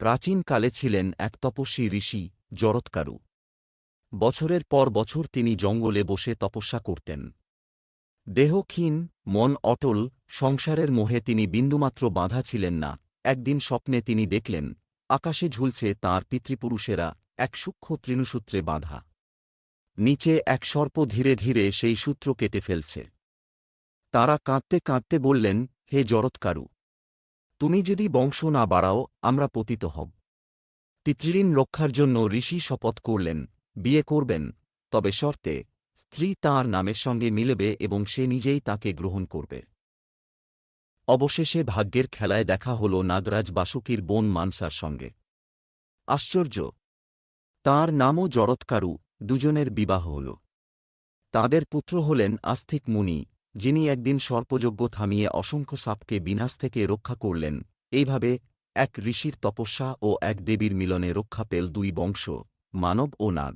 প্রাচীনকালে ছিলেন এক তপস্বী ঋষি, জরৎকারু। বছরের পর বছর তিনি জঙ্গলে বসে তপস্যা করতেন। দেহ ক্ষীণ, মন অটল, সংসারের মোহে তিনি বিন্দুমাত্র বাঁধা ছিলেন না। একদিন স্বপ্নে তিনি দেখলেন, আকাশে ঝুলছে তাঁর পিতৃপুরুষেরা এক সূক্ষ্ম তৃণসূত্রে বাঁধা। নিচে এক সর্প ধীরে ধীরে সেই সূত্র কেটে ফেলছে। তারা কাঁদতে কাঁদতে বললেন, হে জরৎকারু তুমি যদি বংশ না বাড়াও, আমরা পতিত হব। পিতৃঋণ রক্ষার জন্য ঋষি শপথ করলেন, বিয়ে করবেন, তবে শর্তে, স্ত্রী তাঁর নামের সঙ্গে মিলবে এবং সে নিজেই তাকে গ্রহণ করবে। অবশেষে ভাগ্যের খেলায় দেখা হল নাগরাজ বাসুকীর বোন মানসার সঙ্গে। আশ্চর্য! তাঁর নামও জরৎকারু দুজনের বিবাহ হল। তাঁদের পুত্র হলেন আস্তিক মুনি যিনি একদিন সর্পযজ্ঞ থামিয়ে অসংখ্য সাপকে বিনাশ থেকে রক্ষা করলেন, এইভাবে এক ঋষির তপস্যা ও এক দেবীর মিলনে রক্ষা পেল দুই বংশ, মানব ও নাগ।